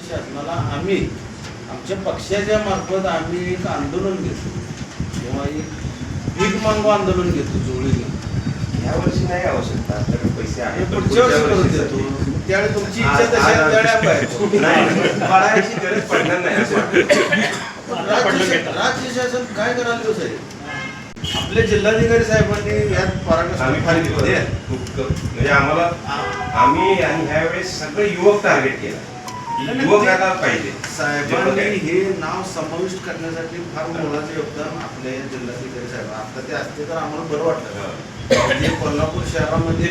शासनाला आम्ही आमच्या पक्षाच्या मार्फत आम्ही एक आंदोलन घेतो. किंवा एक भीक मागू आंदोलन घेतो जोळी घेतो या वर्षी नाही आवश्यकता आपल्याकडे पैसे हे आहेत पुढच्या वर्षी करून देतो. त्यावेळी तुमची इच्छा तशी आहे, त्यावेळी. नाही गरज पडणार नाही असं. वाटतं. राज्य राज्य शासन काय करायला साहेब? आपले जिल्हाधिकारी साहेबांनी यात आम्ही फार केली. खूप म्हणजे आम्हाला आम्ही आणि ह्या वेळेस सगळे युवक टार्गेट केलं. युवकाला पाहिजे. साहेबांनी हे नाव समाविष्ट करण्यासाठी फार मोलाचं योगदान आपल्या या जिल्हाधिकारी साहेब. आता ते असते तर आम्हाला बरं वाटलं. म्हणजे कोल्हापूर शहरामध्ये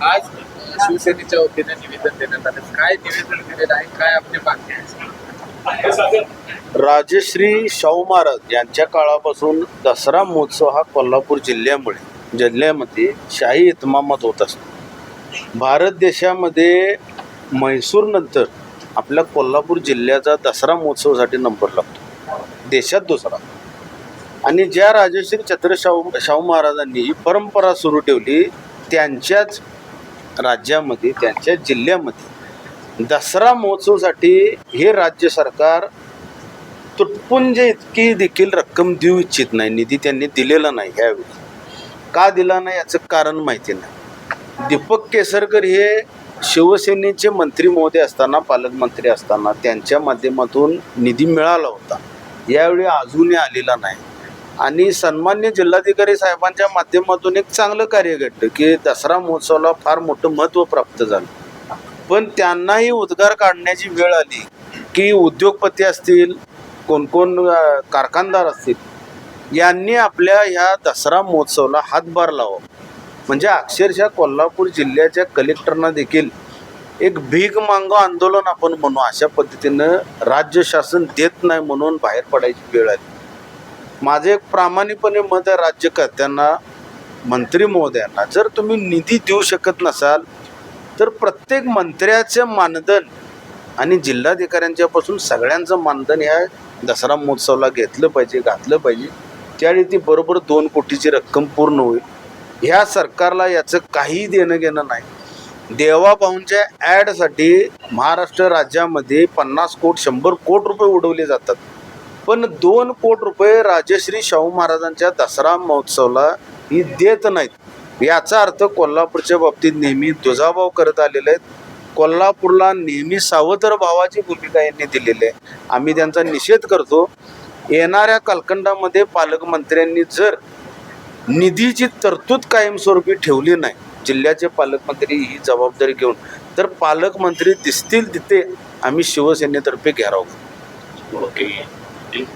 आज शिवसेनेच्या वतीने निवेदन देण्यात आलं. काय निवेदन दिलेलं आहे? काय आपली मागणी आहे? राजश्री शाहू महाराज यांच्या काळापासून दसरा महोत्सव हा कोल्हापूर जिल्ह्यामुळे जिल्ह्यामध्ये शाही इतमामात होत असतो. भारत देशामध्ये म्हैसूरनंतर आपल्या कोल्हापूर जिल्ह्याचा दसरा महोत्सवासाठी नंबर लागतो. देशात दुसरा. आणि ज्या राजश्री छत्र शाहू शाहू महाराजांनी ही परंपरा सुरू ठेवली त्यांच्याच राज्यामध्ये त्यांच्या जिल्ह्यामध्ये दसरा महोत्सवासाठी हे राज्य सरकार तुटपुंज इतकी देखील रक्कम देऊ इच्छित नाही. निधी त्यांनी दिलेला नाही ह्यावेळी. का दिला नाही याचं कारण माहिती नाही. दीपक केसरकर हे शिवसेनेचे मंत्री महोदय असताना पालकमंत्री असताना त्यांच्या माध्यमातून निधी मिळाला होता. यावेळी अजूनही आलेला नाही. आणि सन्मान्य जिल्हाधिकारी साहेबांच्या माध्यमातून एक चांगलं कार्य घडलं की दसरा महोत्सवाला फार मोठं महत्त्व प्राप्त झालं. पण त्यांनाही उद्गार काढण्याची वेळ आली की उद्योगपती असतील कोण कोण कारखानदार असतील यांनी आपल्या ह्या दसरा महोत्सवाला हातभार लावा. म्हणजे अक्षरशः कोल्हापूर जिल्ह्याच्या कलेक्टरना देखील एक भीक मांगो आंदोलन आपण म्हणू अशा पद्धतीनं राज्य शासन देत नाही म्हणून बाहेर पडायची वेळ आली. माझं एक प्रामाणिकपणे मत आहे राज्यकर्त्यांना मंत्री महोदयांना जर तुम्ही निधी देऊ शकत नसाल तर प्रत्येक मंत्र्याचं मानधन आणि जिल्हाधिकाऱ्यांच्यापासून सगळ्यांचं मानधन ह्या दसरा महोत्सवाला घेतलं पाहिजे घातलं पाहिजे. त्यावेळी ती बरोबर दोन कोटीची रक्कम पूर्ण होईल. ह्या सरकारला याचं काही देणं घेणं नाही. देवाभाऊंच्या ॲडसाठी महाराष्ट्र राज्यामध्ये पन्नास कोट शंभर कोट रुपये उडवले जातात. पण दोन कोट रुपये राजश्री शाहू महाराजांच्या दसरा महोत्सवाला ही देत नाहीत. याचा अर्थ कोल्हापूरच्या बाबतीत नेहमी दुजाभाव करत आलेले आहेत. कोल्हापूरला नेहमी सावत्र भावाची भूमिका यांनी दिलेली आहे. आम्ही त्यांचा निषेध करतो येणाऱ्या कालखंडामध्ये पालकमंत्र्यांनी जर निधीची तरतूद कायमस्वरूपी ठेवली नाही जिल्ह्याचे पालकमंत्री ही जबाबदारी घेऊन तर पालकमंत्री दिसतील तिथे आम्ही शिवसेनेतर्फे घेराव ओके.